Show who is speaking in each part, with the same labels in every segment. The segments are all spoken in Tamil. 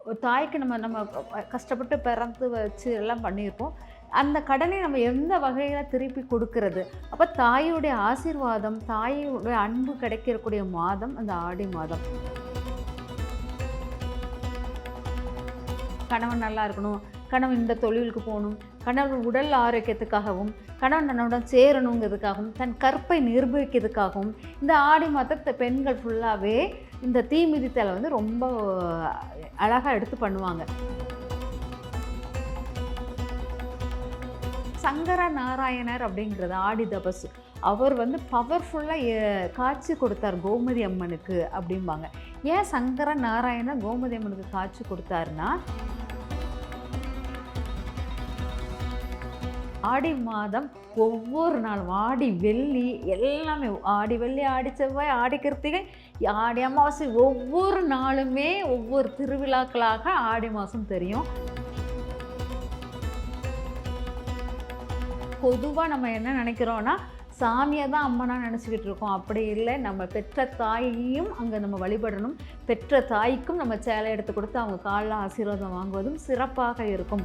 Speaker 1: ஒரு தாய்க்கு நம்ம நம்ம கஷ்டப்பட்டு பிறந்து வச்சு எல்லாம் பண்ணியிருப்போம். அந்த கடனை நம்ம எந்த வகையில் திருப்பி கொடுக்கறது? அப்போ தாயுடைய ஆசீர்வாதம் தாயுடைய அன்பு கிடைக்கக்கூடிய மாதம் அந்த ஆடி மாதம். கணவன் நல்லா இருக்கணும். கணவன் இந்த தொழிலுக்கு போகணும். கணவன் உடல் ஆரோக்கியத்துக்காகவும் கணவன் தன்னுடன் சேரணுங்கிறதுக்காகவும் தன் கற்பை நிரூபிக்கிறதுக்காகவும் இந்த ஆடி மாதத்தை பெண்கள் ஃபுல்லாகவே இந்த தீ மிதித்தலை வந்து ரொம்ப அழகாக எடுத்து பண்ணுவாங்க. சங்கர நாராயணர் அப்படிங்கிறது ஆடி தபசு. அவர் வந்து பவர்ஃபுல்லாக காட்சி கொடுத்தார் கோமதி அம்மனுக்கு அப்படிம்பாங்க. ஏன் சங்கர நாராயணர் கோமதி அம்மனுக்கு காட்சி கொடுத்தாருன்னா ஆடி மாதம் ஒவ்வொரு நாளும் ஆடி வெள்ளி எல்லாமே ஆடி வெள்ளி ஆடி செவ்வாய் ஆடி கிருத்திகை ஆடி அமாவாசை ஒவ்வொரு நாளுமே ஒவ்வொரு திருவிழாக்களாக ஆடி மாதம் தெரியும். பொதுவாக நம்ம என்ன நினைக்கிறோன்னா சாமியை தான் அம்மனாக நினச்சிக்கிட்டு இருக்கோம். அப்படி இல்லை நம்ம பெற்ற தாயையும் அங்கே நம்ம வழிபடணும். பெற்ற தாய்க்கும் நம்ம சேலை எடுத்து கொடுத்து அவங்க காலில் ஆசீர்வாதம் வாங்குவதும் சிறப்பாக இருக்கும்.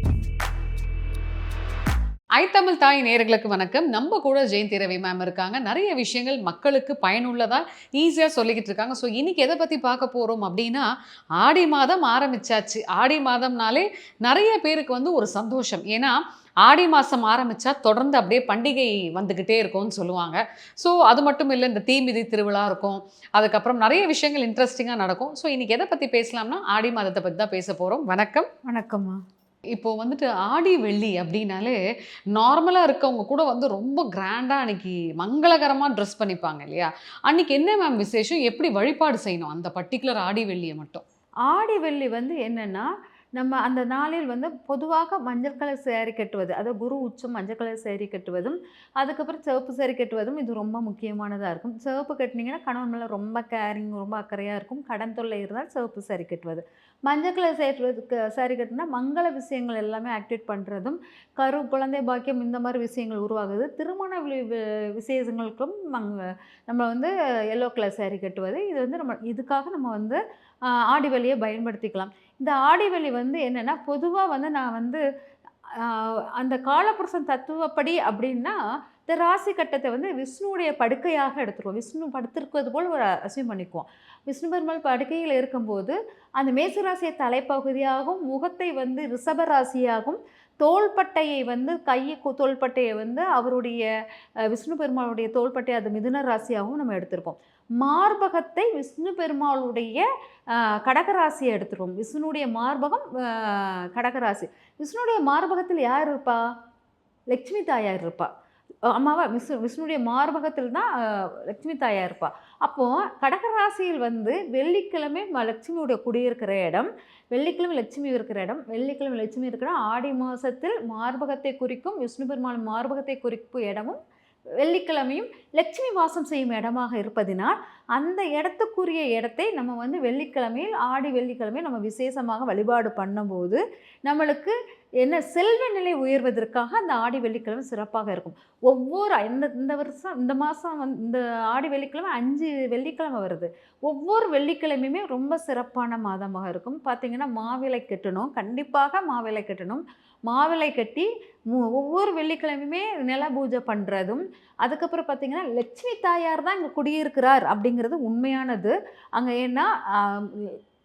Speaker 2: ஐ தமிழ் தாய் நேர்களுக்கு வணக்கம். நம்ம கூட ஜெயந்தி ரவி மேம் இருக்காங்க. நிறைய விஷயங்கள் மக்களுக்கு பயனுள்ளதாக ஈஸியாக சொல்லிக்கிட்டு இருக்காங்க. ஸோ இன்றைக்கி எதை பற்றி பார்க்க போகிறோம் அப்படின்னா ஆடி மாதம் ஆரம்பிச்சாச்சு. ஆடி மாதம்னாலே நிறைய பேருக்கு வந்து ஒரு சந்தோஷம். ஏன்னா ஆடி மாதம் ஆரம்பித்தா தொடர்ந்து அப்படியே பண்டிகை வந்துக்கிட்டே இருக்கும்னு சொல்லுவாங்க. ஸோ அது மட்டும் இல்லை இந்த தீமிதி திருவிழா இருக்கும். அதுக்கப்புறம் நிறைய விஷயங்கள் இன்ட்ரெஸ்டிங்காக நடக்கும். ஸோ இன்றைக்கி எதை பற்றி பேசலாம்னா ஆடி மாதத்தை பற்றி தான் பேச போகிறோம் வணக்கம்.
Speaker 1: வணக்கம்மா.
Speaker 2: இப்போ வந்துட்டு ஆடி வெள்ளி அப்படின்னாலே நார்மலாக இருக்கவங்க கூட வந்து ரொம்ப கிராண்டாக அன்னைக்கு மங்களகரமாக ட்ரெஸ் பண்ணிப்பாங்க இல்லையா? அன்னைக்கு என்ன மேம் விசேஷம்? எப்படி வழிபாடு செய்யணும் அந்த பர்டிகுலர் ஆடி வெள்ளியை மட்டும்?
Speaker 1: ஆடி வெள்ளி வந்து என்னென்னா நம்ம அந்த நாளில் வந்து பொதுவாக மஞ்சள் கலர் சேரீ கட்டுவது அதாவது குரு உச்சம் மஞ்சள் கலர் சேரீ கட்டுவதும் அதுக்கப்புறம் சிவப்பு சேரீ கட்டுவதும் இது ரொம்ப முக்கியமானதாக இருக்கும். சிவப்பு கட்டினீங்கன்னா கணவன் மேலே ரொம்ப கேரிங் ரொம்ப அக்கறையாக இருக்கும். கடன் தொல்லை இருந்தால் சிவப்பு சேரீ கட்டுவது. மஞ்சள் கலர் சேருவதுக்கு சாரி கட்டினா மங்கள விஷயங்கள் எல்லாமே ஆக்டிவேட் பண்ணுறதும் கரு குழந்தை பாக்கியம் இந்த மாதிரி விஷயங்கள் உருவாகுது. திருமண வி- வி- விசேஷங்களுக்கும் மங் நம்ம வந்து எல்லோ கலர் சாரி கட்டுவது. இது வந்து நம்ம இதுக்காக நம்ம வந்து ஆடி வழியை பயன்படுத்திக்கலாம். இந்த ஆடிவெளி வந்து என்னென்னா பொதுவாக வந்து நான் வந்து அந்த காலபுருஷன் தத்துவப்படி அப்படின்னா இந்த ராசி கட்டத்தை வந்து விஷ்ணுவுடைய படுக்கையாக எடுத்துருவோம் விஷ்ணு படுத்திருக்கிறது போல் ஒரு அசியம் பண்ணிக்குவோம். விஷ்ணு பெருமாள் படுக்கையில் இருக்கும்போது அந்த மேசராசியை தலைப்பகுதியாகவும் முகத்தை வந்து ரிஷபராசியாகவும் தோள்பட்டையை வந்து கை தோள்பட்டையை வந்து அவருடைய விஷ்ணு பெருமாளுடைய தோள்பட்டை அது மிதுன ராசியாகவும் நம்ம எடுத்திருக்கோம் மார்பகத்தை விஷ்ணு பெருமாளுடைய கடகராசியை எடுத்துருவோம். விஷ்ணுடைய மார்பகம் கடகராசி. விஷ்ணுடைய மார்பகத்தில் யார் இருப்பா? லட்சுமி தாயார் இருப்பா. அம்மாவா விஷ்ணு விஷ்ணுடைய மார்பகத்தில் தான் லட்சுமி தாயார் இருப்பா. அப்போது கடகராசியில் வந்து வெள்ளிக்கிழமை லட்சுமியுடைய குடியிருக்கிற இடம் வெள்ளிக்கிழமை லட்சுமி இருக்கிற இடம் வெள்ளிக்கிழமை லட்சுமி இருக்கிற ஆடி மாதத்தில் மார்பகத்தை குறிக்கும் விஷ்ணு பெருமாள் மார்பகத்தை குறிக்கும் இடமும் வெள்ளிக்கிழமையும் லட்சுமி வாசம் செய்யும் இடமாக இருப்பதினால் அந்த இடத்துக்குரிய இடத்தை நம்ம வந்து வெள்ளிக்கிழமையில் ஆடி வெள்ளிக்கிழமை நம்ம விசேஷமாக வழிபாடு பண்ணும்போது நம்மளுக்கு என்ன செல்வ நிலை உயர்வதற்காக அந்த ஆடி வெள்ளிக்கிழமை சிறப்பாக இருக்கும். ஒவ்வொரு இந்த இந்த வருஷம் இந்த மாதம் வந்து இந்த ஆடி வெள்ளிக்கிழமை அஞ்சு வெள்ளிக்கிழமை வருது. ஒவ்வொரு வெள்ளிக்கிழமையுமே ரொம்ப சிறப்பான மாதமாக இருக்கும். பார்த்திங்கன்னா மாவிளை கட்டணும். கண்டிப்பாக மாவிளை கட்டணும். மாவிளை கட்டி மு- ஒவ்வொரு வெள்ளிக்கிழமையுமே நில பூஜை பண்ணுறதும் அதுக்கப்புறம் பார்த்திங்கன்னா லட்சுமி தாயார் தான் இங்கே குடியிருக்கிறார் அப்படிங்கிறது உண்மையானது. அங்கே ஏன்னா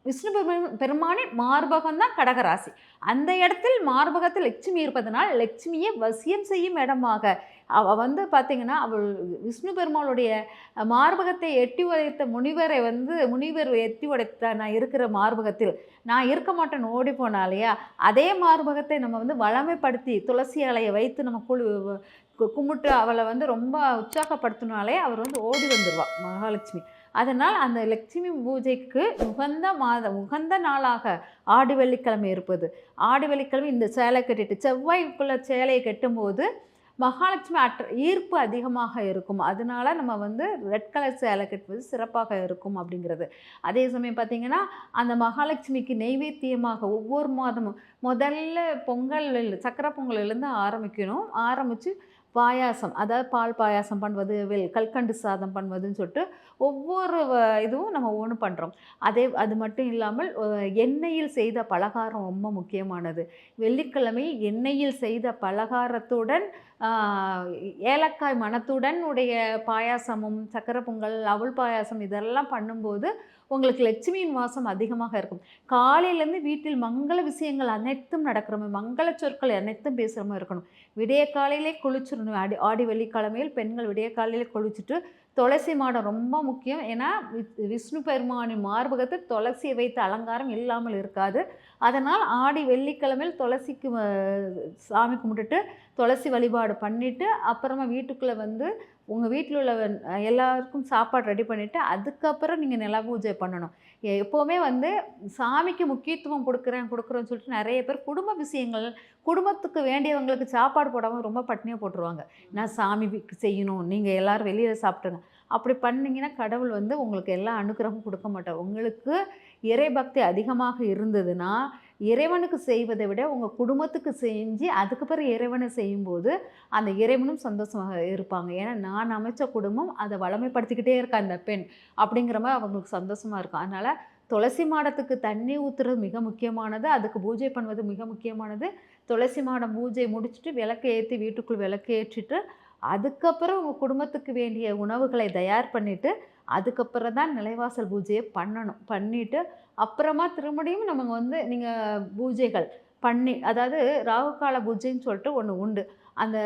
Speaker 1: விஷ்ணு பெருமானின் மார்பகம் தான் கடகராசி. அந்த இடத்தில் மார்பகத்தில் லட்சுமி இருப்பதனால் லட்சுமியை வசியம் செய்யும் இடமாக. அவ வந்து பார்த்தீங்கன்னா அவள் விஷ்ணு பெருமாளுடைய மார்பகத்தை எட்டி உடைத்த முனிவரை வந்து முனிவர் எட்டி உடைத்த நான் இருக்கிற மார்பகத்தில். நான் இருக்க மாட்டேன் ஓடி போனாலையா அதே மார்பகத்தை நம்ம வந்து வளமைப்படுத்தி துளசி அலையை வைத்து நம்ம குழு கும்பிட்டு அவளை வந்து ரொம்ப உற்சாகப்படுத்தினாலே அவர் வந்து ஓடி வந்துடுவார் மகாலட்சுமி. அதனால் அந்த லட்சுமி பூஜைக்கு உகந்த மாத உகந்த நாளாக ஆடி வெள்ளிக்கிழமை இருப்பது. ஆடி வெள்ளிக்கிழமை இந்த சேலை கட்டிட்டு செவ்வாய்க்குள்ள சேலையை கட்டும்போது மகாலட்சுமி அற்ற ஈர்ப்பு அதிகமாக இருக்கும். அதனால நம்ம வந்து ரெட் கலர் சேலை கட்டுவது சிறப்பாக இருக்கும் அப்படிங்கிறது. அதே சமயம் பார்த்திங்கன்னா அந்த மகாலட்சுமிக்கு நெய்வேத்தியமாக ஒவ்வொரு மாதமும் முதல்ல பொங்கல் சக்கரை பொங்கல்லேருந்து ஆரம்பிக்கணும். ஆரம்பித்து பாயாசம் அதாவது பால் பாயாசம் பண்ணுவது வெள் கல்கண்டு சாதம் பண்ணுவதுன்னு சொல்லிட்டு ஒவ்வொரு இதுவும் நம்ம ஒன்று பண்ணுறோம் அதே அது மட்டும் இல்லாமல் எண்ணெயில் செய்த பலகாரம் ரொம்ப முக்கியமானது. வெள்ளிக்கிழமை எண்ணெயில் செய்த பலகாரத்துடன் ஏலக்காய் மணத்துடன் உடைய பாயாசமும் சக்கரை பொங்கல் அவல் பாயாசம் இதெல்லாம் பண்ணும்போது உங்களுக்கு லட்சுமியின் வாசம் அதிகமாக இருக்கும். காலையிலேருந்து வீட்டில் மங்கள விஷயங்கள் அனைத்தும் நடக்கிறோமே மங்கள சொற்கள் அனைத்தும் பேசுகிற இருக்கணும். விடிய காலையிலே குளிச்சிடணும். ஆடி ஆடி வெள்ளிக்கிழமையில் பெண்கள் விடிய காலையிலே குளிச்சுட்டு துளசி மாடம் ரொம்ப முக்கியம். ஏன்னா விஷ்ணு பெருமானின் மார்பகத்தில் துளசியை வைத்த அலங்காரம் இல்லாமல் இருக்காது. அதனால் ஆடி வெள்ளிக்கிழமையில் துளசிக்கு சாமி கும்பிட்டுட்டு துளசி வழிபாடு பண்ணிவிட்டு அப்புறமா வீட்டுக்குள்ளே வந்து உங்கள் வீட்டில் உள்ள எல்லாருக்கும் சாப்பாடு ரெடி பண்ணிவிட்டு அதுக்கப்புறம் நீங்கள் நில பூஜை பண்ணணும். எப்போவுமே வந்து சாமிக்கு முக்கியத்துவம் கொடுக்குறேன் கொடுக்குறேன்னு சொல்லிட்டு நிறைய பேர் குடும்ப விஷயங்கள் குடும்பத்துக்கு வேண்டியவங்களுக்கு சாப்பாடு போடாமல் ரொம்ப பட்னியாக போட்டுருவாங்க. நான் சாமிக்கு செய்யணும் நீங்கள் எல்லாரும் வெளியில் சாப்பிட்ருங்க அப்படி பண்ணீங்கன்னா கடவுள் வந்து உங்களுக்கு எல்லா அனுகிரகமும் கொடுக்க மாட்டார். உங்களுக்கு இறைபக்தி அதிகமாக இருந்ததுன்னா இறைவனுக்கு செய்வதை விட உங்கள் குடும்பத்துக்கு செஞ்சு அதுக்கு பிறகு இறைவனை செய்யும்போது அந்த இறைவனும் சந்தோஷமாக இருப்பாங்க. ஏன்னா நான் அமைச்ச குடும்பம் அதை வளமைப்படுத்திக்கிட்டே இருக்க அந்த பெண் அப்படிங்கிற மாதிரி அவங்களுக்கு சந்தோஷமாக இருக்கும். அதனால் துளசி மாடத்துக்கு தண்ணி ஊற்றுறது மிக முக்கியமானது. அதுக்கு பூஜை பண்ணுவது மிக முக்கியமானது. துளசி மாடம் பூஜை முடிச்சுட்டு விளக்கு ஏற்றி வீட்டுக்குள் விளக்கு ஏற்றிட்டு அதுக்கப்புறம் உங்கள் குடும்பத்துக்கு வேண்டிய உணவுகளை தயார் பண்ணிவிட்டு அதுக்கப்புறம் தான் நிலைவாசல் பூஜையை பண்ணணும். பண்ணிவிட்டு அப்புறமா திருமணியும் நம்ம வந்து நீங்கள் பூஜைகள் பண்ணி அதாவது ராகுகால பூஜைன்னு சொல்லிட்டு ஒன்று உண்டு. அந்த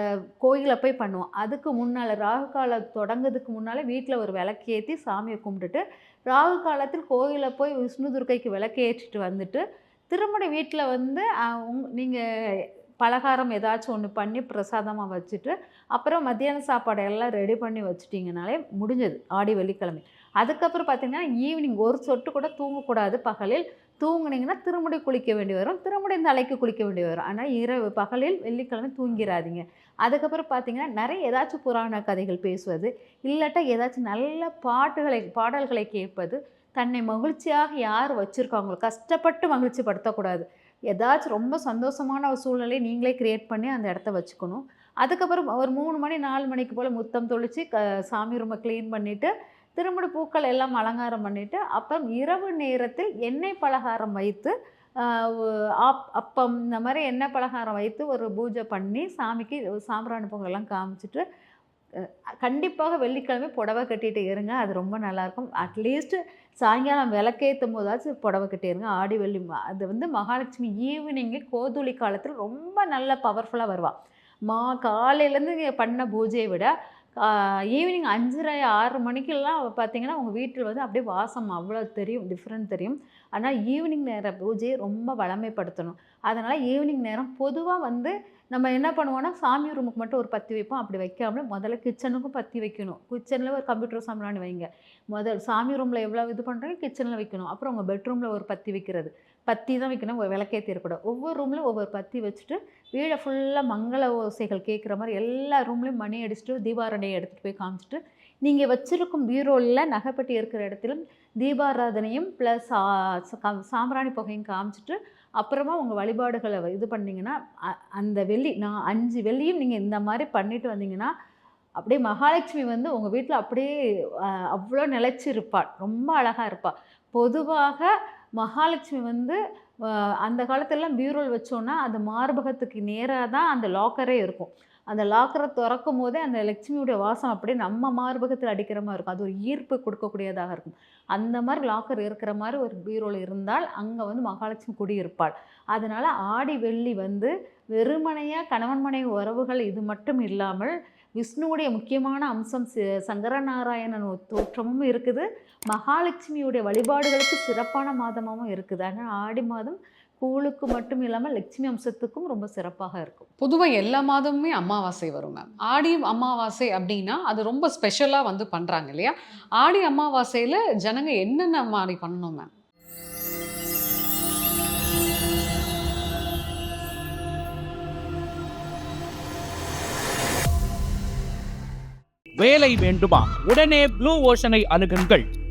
Speaker 1: கோயிலில் போய் பண்ணுவோம். அதுக்கு முன்னால் ராகு காலம் தொடங்குறதுக்கு முன்னால் வீட்டில் ஒரு விளக்கு ஏற்றி சாமியை கும்பிட்டுட்டு ராகு காலத்தில் கோயிலில் போய் விஷ்ணு துர்க்கைக்கு விளக்கு ஏற்றிட்டு வந்துட்டு திருமண வீட்டில் வந்து உங் நீங்கள் பலகாரம் ஏதாச்சும் ஒன்று பண்ணி பிரசாதமாக வச்சுட்டு அப்புறம் மத்தியான சாப்பாடு எல்லாம் ரெடி பண்ணி வச்சுட்டிங்கனாலே முடிஞ்சது ஆடி வெள்ளிக்கிழமை. அதுக்கப்புறம் பார்த்திங்கன்னா ஈவினிங் ஒரு சொட்டு கூட தூங்கக்கூடாது. பகலில் தூங்குனீங்கன்னா திருமுடி குளிக்க வேண்டி வரும். திருமுடி தலைக்கு குளிக்க வேண்டி வரும். ஆனால் இரவு பகலில் வெள்ளிக்கிழமை தூங்கிடாதீங்க அதுக்கப்புறம் பார்த்தீங்கன்னா நிறைய ஏதாச்சும் புராண கதைகள் பேசுவது இல்லாட்டா ஏதாச்சும் நல்ல பாட்டுகளை பாடல்களை கேட்பது தன்னை மகிழ்ச்சியாக யார் வச்சுருக்காங்களோ கஷ்டப்பட்டு மகிழ்ச்சி படுத்தக்கூடாது ஏதாச்சும் ரொம்ப சந்தோஷமான ஒரு சூழ்நிலையை நீங்களே க்ரியேட் பண்ணி அந்த இடத்த வச்சுக்கணும். அதுக்கப்புறம் ஒரு மூணு மணி நாலு மணிக்கு போல் முத்தம் தொளித்து க சாமி ரூமை க்ளீன் பண்ணிவிட்டு திரும்பட பூக்கள் எல்லாம் அலங்காரம் பண்ணிவிட்டு அப்புறம் இரவு நேரத்தில் எண்ணெய் பலகாரம் வைத்து ஆப் அப்பம் இந்த மாதிரி எண்ணெய் பலகாரம் வைத்து ஒரு பூஜை பண்ணி சாமிக்கு சாம்பிராணி பொங்கல்லாம் காமிச்சிட்டு கண்டிப்பாக வெள்ளிக்கிழமை புடவை கட்டிட்டு இருங்க. அது ரொம்ப நல்லாயிருக்கும். அட்லீஸ்ட் சாயங்காலம் விளக்கேற்றும் போதாச்சும் புடவை கட்டிடுங்க ஆடி வெள்ளி அது வந்து மகாலட்சுமி ஈவினிங்கு கோதுளி காலத்தில் ரொம்ப நல்ல பவர்ஃபுல்லாக வருவாள் மா காலையிலேருந்து பண்ண பூஜையை விட ஈவினிங் அஞ்சரை ஆறு மணிக்கெல்லாம் பார்த்தீங்கன்னா உங்கள் வீட்டில் வந்து அப்படியே வாசம் அவ்வளோ தெரியும். டிஃப்ரெண்ட் தெரியும். ஆனால் ஈவினிங் நேர பூஜையை ரொம்ப வளமைப்படுத்தணும். அதனால் ஈவினிங் நேரம் பொதுவாக வந்து நம்ம என்ன பண்ணுவோம்னா சாமி ரூமுக்கு மட்டும் ஒரு பத்தி வைப்போம். அப்படி வைக்காம முதல்ல கிச்சனுக்கும் பத்தி வைக்கணும். கிச்சனில் ஒரு கம்ப்யூட்டர் சாம்பிராணி வைங்க முதல் சாமி ரூமில் எவ்வளோ இது பண்ணுறீங்க கிச்சனில் வைக்கணும். அப்புறம் உங்கள் பெட்ரூமில் ஒரு பத்தி வைக்கிறது. பத்தி தான் வைக்கணும். ஒரு விளக்கேற்றிடக்கூடாது ஒவ்வொரு ரூம்லையும் ஒவ்வொரு பத்தி வச்சுட்டு வீடை ஃபுல்லாக மங்கள ஓசைகள் கேட்குற மாதிரி எல்லா ரூம்லேயும் மணி அடிச்சுட்டு தீபாரணையை எடுத்துகிட்டு போய் காமிச்சிட்டு நீங்கள் வச்சிருக்கும் பீரோலில் நகைப்பட்டி இருக்கிற இடத்திலும் தீபாராதனையும் ப்ளஸ் சாம்பிராணி புகையும் காமிச்சிட்டு அப்புறமா உங்கள் வழிபாடுகளை இது பண்ணிங்கன்னா அ- அந்த வெள்ளி நான் அஞ்சு வெள்ளியும் நீங்கள் இந்த மாதிரி பண்ணிட்டு வந்தீங்கன்னா அப்படியே மகாலட்சுமி வந்து உங்கள் வீட்டில் அப்படியே அவ்வளோ நிலைச்சி இருப்பாள் ரொம்ப அழகாக இருப்பாள் பொதுவாக மகாலட்சுமி வந்து அந்த காலத்திலலாம் பீரோல் வச்சோன்னா அந்த மார்பகத்துக்கு நேராக தான் அந்த லாக்கரே இருக்கும். அந்த லாக்கரை திறக்கும் போதே அந்த லட்சுமியுடைய வாசம் அப்படியே நம்ம மார்பகத்தில் அடிக்கிற மாதிரி இருக்கும். அது ஒரு ஈர்ப்பு கொடுக்கக்கூடியதாக இருக்கும். அந்த மாதிரி லாக்கர் இருக்கிற மாதிரி ஒரு பீரோல் இருந்தால் அங்கே வந்து மகாலட்சுமி குடியிருப்பாள். அதனால் ஆடி வெள்ளி வந்து வெறுமனையாக கணவன் மனைவி உறவுகள் இது மட்டும் இல்லாமல் விஷ்ணுவுடைய முக்கியமான அம்சம் சங்கரநாராயணன் தோற்றமும் இருக்குது. மகாலட்சுமியுடைய வழிபாடுகளுக்கு சிறப்பான மாதமாகவும் இருக்குது. ஆனால் ஆடி மாதம் கூழுக்கு மட்டும் இல்லாமல் லட்சுமி அம்சத்துக்கும் ரொம்ப சிறப்பாக இருக்கும்.
Speaker 2: பொதுவாக எல்லா மாதமுமே அமாவாசை வரும் மேம் ஆடி அமாவாசை அப்படின்னா அது ரொம்ப ஸ்பெஷலாக வந்து பண்ணுறாங்க இல்லையா? ஆடி அமாவாசையில் ஜனங்க என்னென்ன மாதிரி பண்ணணும் மேம்
Speaker 3: வேலை வேண்டுமா? உடனே ப்ளூ ஓஷனை அணுகுங்கள்.